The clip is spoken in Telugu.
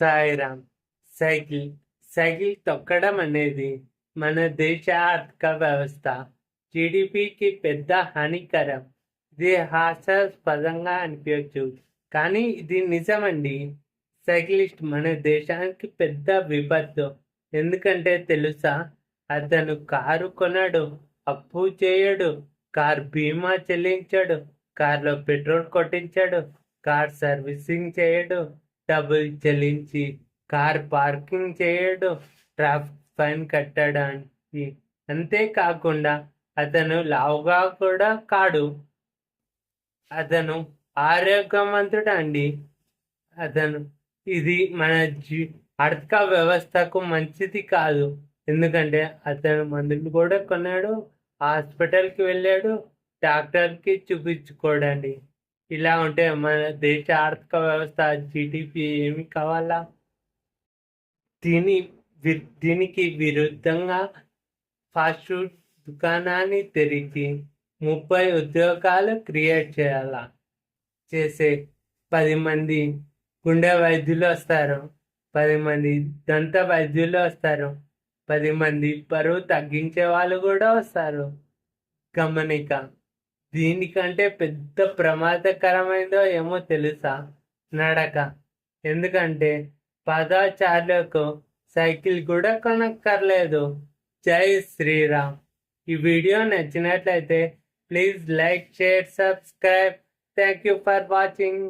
సాయిరామ్ సైకిల్ సైకిల్ తొక్కడం అనేది మన దేశ ఆర్థిక వ్యవస్థ. జీడిపికి పెద్ద హానికరం. ఇది హాస్యాస్పదంగా అనిపించచ్చు. కానీ ఇది నిజమండి. సైకిలిస్ట్ మన దేశానికి పెద్ద విపత్తు. ఎందుకంటే తెలుసా? అతను కారు కొనడు అప్పు చేయడు కార్ బీమా చెల్లించడు కార్లో పెట్రోల్ కొట్టించాడు కార్ సర్వీసింగ్ చేయడు డబ్బులు చెల్లించి కార్ పార్కింగ్ చేయడం ట్రాఫిక్ ఫైన్ కట్టడానికి. అంతేకాకుండా అతను లావుగా కూడా కాడు. అతను ఆరోగ్యవంతుడు అండి అతను ఇది మన జీ ఆర్థిక వ్యవస్థకు మంచిది కాదు. ఎందుకంటే అతను మందులు కూడా కొన్నాడు హాస్పిటల్కి వెళ్ళాడు డాక్టర్కి చూపించుకోడండి. ఇలా ఉంటే మన దేశ ఆర్థిక వ్యవస్థ జీడిపి ఏమి కావాలా? దీని దీనికి విరుద్ధంగా ఫాస్ట్ ఫుడ్ దుకాణాన్ని తెరిచి ముప్పై ఉద్యోగాలు క్రియేట్ చేయాలా? చేసే పది మంది గుండె వైద్యులు వస్తారు పది మంది దంత వైద్యులు వస్తారు పది మంది బరువు తగ్గించే వాళ్ళు కూడా వస్తారు. గమనిక దీనికంటే పెద్ద ప్రమాదకరమైందో ఏమో తెలుసా? నడక. ఎందుకంటే పాదాచారులకు సైకిల్ కూడా కొనక్కర్లేదు. జై శ్రీరామ్. ఈ వీడియో నచ్చినట్లయితే please like share subscribe. Thank you for watching.